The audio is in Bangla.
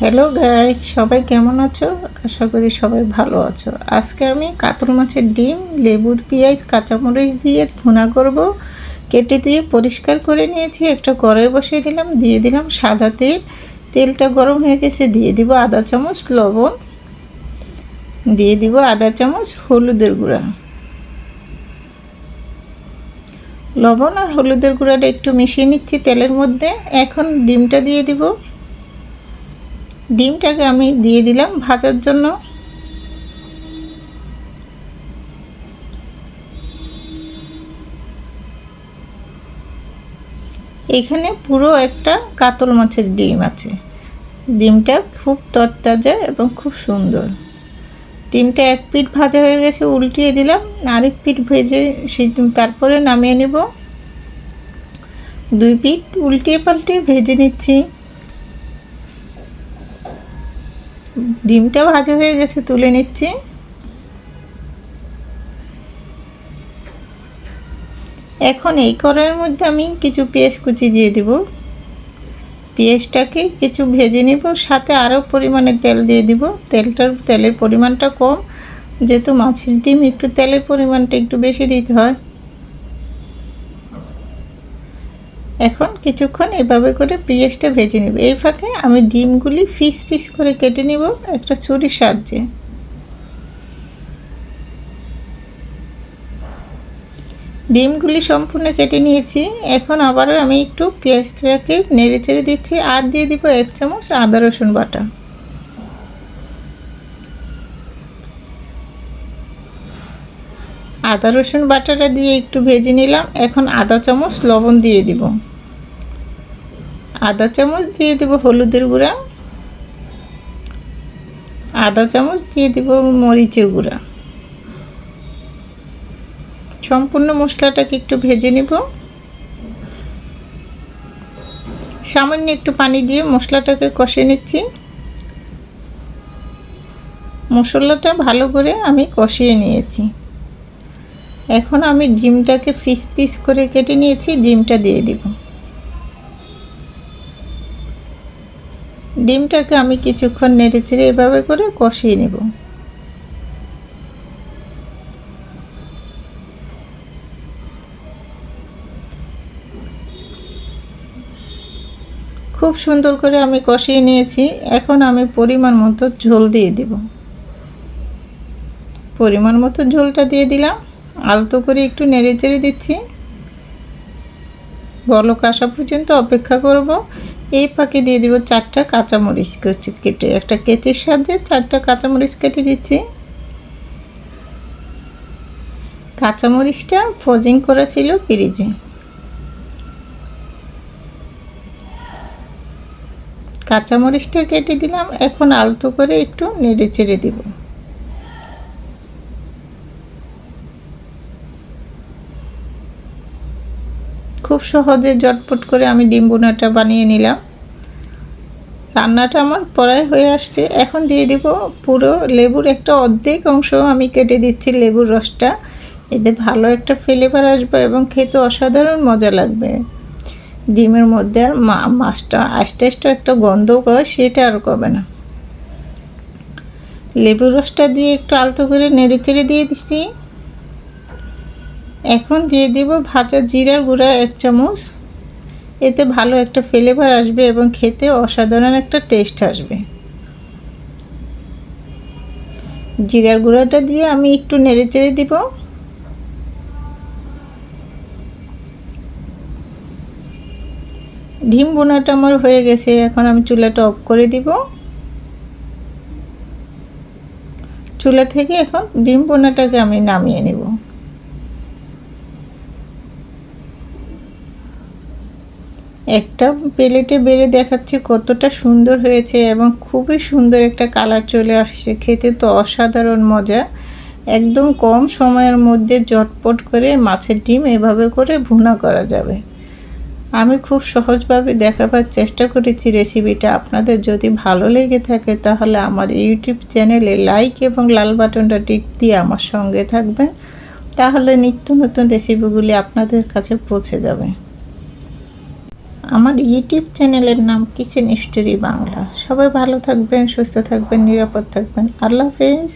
হ্যালো গাইস সবাই কেমন আছো? আশা করি সবাই ভালো আছো। আজকে আমি কাতল মাছের ডিম, লেবুর পেঁয়াজ, কাঁচামরিচ দিয়ে ভুনা করব। কেটে দিয়ে পরিষ্কার করে নিয়েছি। একটা কড়াই বসিয়ে দিলাম, দিয়ে দিলাম সাদা তেল। তেলটা গরম হয়ে গেছে, দিয়ে দিব আধা চামচ লবণ। দিয়ে দিব আধা চামচ হলুদের গুঁড়া। লবণ আর হলুদের গুঁড়াটা একটু মিশিয়ে নিচ্ছি তেলের মধ্যে। এখন ডিমটা দিয়ে দিব। ডিমটাকে আমি দিয়ে দিলাম ভাজার জন্য। এখানে পুরো একটা কাতল মাছের ডিম আছে। ডিমটা খুব তরতাজা এবং খুব সুন্দর। ডিমটা এক পিঠ ভাজা হয়ে গেছে, উল্টিয়ে দিলাম। আরেক পিঠ ভেজে সে তারপরে নামিয়ে নেব। দুই পিঠ উল্টিয়ে পাল্টিয়ে ভেজে নিচ্ছি। ডিমটা ভাজা হয়ে গেছে, তুলে নিচ্ছি। এখন এই কড়াইয়ের মধ্যে আমি কিছু পেঁয়াজ কুচি দিয়ে দিব। পেঁয়াজটাকে কিছু ভেজে নিব, সাথে আরও পরিমাণে তেল দিয়ে দিব। তেলটার, তেলের পরিমাণটা কম, যেহেতু মাছের ডিম, একটু তেলের পরিমাণটা একটু বেশি দিতে হয়। এখন কিছুক্ষণ এভাবে করে পেঁয়াজটা ভেজে নেব। এই ফাঁকে আমি ডিমগুলি ফিস ফিস করে কেটে নেব একটা ছুরির সাহায্যে। ডিমগুলি সম্পূর্ণ কেটে নিয়েছি। এখন আবারও আমি একটু পেঁয়াজটাকে নেড়ে চেড়ে দিচ্ছি আর দিয়ে দিব এক চামচ আদা রসুন বাটা। আদা, রসুন বাটাটা দিয়ে একটু ভেজে নিলাম। এখন আদা চামচ লবণ দিয়ে দিব। আদা চামচ দিয়ে দেব হলুদের গুঁড়া। আদা চামচ দিয়ে দেব মরিচের গুঁড়া। সম্পূর্ণ মশলাটাকে একটু ভেজে নেব। সামান্য একটু পানি দিয়ে মশলাটাকে কষে নিচ্ছি। মশলাটা ভালো করে আমি কষিয়ে নিয়েছি। এখন আমি ডিমটাকে পিস পিস করে কেটে নিয়েছি, ডিমটা দিয়ে দিব। ডিমটাকে আমি কিছুক্ষণ নেড়ে চেড়ে এভাবে করে কষিয়ে নেব। খুব সুন্দর করে আমি কষিয়ে নিয়েছি, এখন আমি পরিমাণ মতো ঝোল দিয়ে দিব। পরিমাণ মতো ঝোলটা দিয়ে দিলাম। আলতো করে একটু নেড়ে চেড়ে দিচ্ছি। বলক আসা পর্যন্ত অপেক্ষা করব। এই ফাঁকে দিয়ে দিব চারটা কাঁচামরিচ কেটে একটা কেচের সাহায্যে চারটা কাঁচামরিচ কেটে দিচ্ছি। কাঁচামরিচটা ফ্রোজিং করা ছিল ফ্রিজে। কাঁচামরিচটা কেটে দিলাম, এখন আলতো করে একটু নেড়ে চেড়ে দিব। খুব সহজে জটপট করে আমি ডিম বোনাটা বানিয়ে নিলাম। রান্নাটা আমার পড়ায় হয়ে আসছে। এখন দিয়ে দিব পুরো লেবুর একটা অর্ধেক অংশ। আমি কেটে দিচ্ছি লেবুর রসটা। এতে ভালো একটা ফ্লেভার আসবে এবং খেতে অসাধারণ মজা লাগবে। ডিমের মধ্যে আর মাছটা আস্তে আস্তে একটা গন্ধ করে সেটা আর কবে না। লেবুর রসটা দিয়ে একটু আলতো করে নেড়ে চেড়ে দিয়ে দিচ্ছি। এখন দিয়ে দিব ভাজা জিরার গুঁড়া এক চামচ। এতে ভালো একটা ফ্লেভার আসবে এবং খেতে অসাধারণ একটা টেস্ট আসবে। জিরার গুঁড়াটা দিয়ে আমি একটু নেড়ে চেড়ে দিব। ডিম বোনাটা আমার হয়ে গেছে, এখন আমি চুলাটা অফ করে দিব। চুলা থেকে এখন ডিম বোনাটাকে আমি নামিয়ে নেব। একটা প্লেটে বেড়ে দেখাচ্ছে কতটা সুন্দর হয়েছে এবং খুবই সুন্দর একটা কালার চলে আসছে। খেতে তো অসাধারণ মজা। একদম কম সময়ের মধ্যে জটপট করে মাছের ডিম এভাবে করে ভুনা করা যাবে। আমি খুব সহজভাবে দেখাবার চেষ্টা করেছি রেসিপিটা। আপনাদের যদি ভালো লেগে থাকে তাহলে আমার ইউটিউব চ্যানেলে লাইক এবং লাল বাটনটা টিপ দিয়ে আমার সঙ্গে থাকবেন। তাহলে নিত্য নতুন রেসিপিগুলি আপনাদের কাছে পৌঁছে যাবে। আমার ইউটিউব চ্যানেলের নাম কিচেন স্টোরি বাংলা সবাই ভালো থাকবেন, সুস্থ থাকবেন, নিরাপদ থাকবেন। আল্লাহ হাফেজ।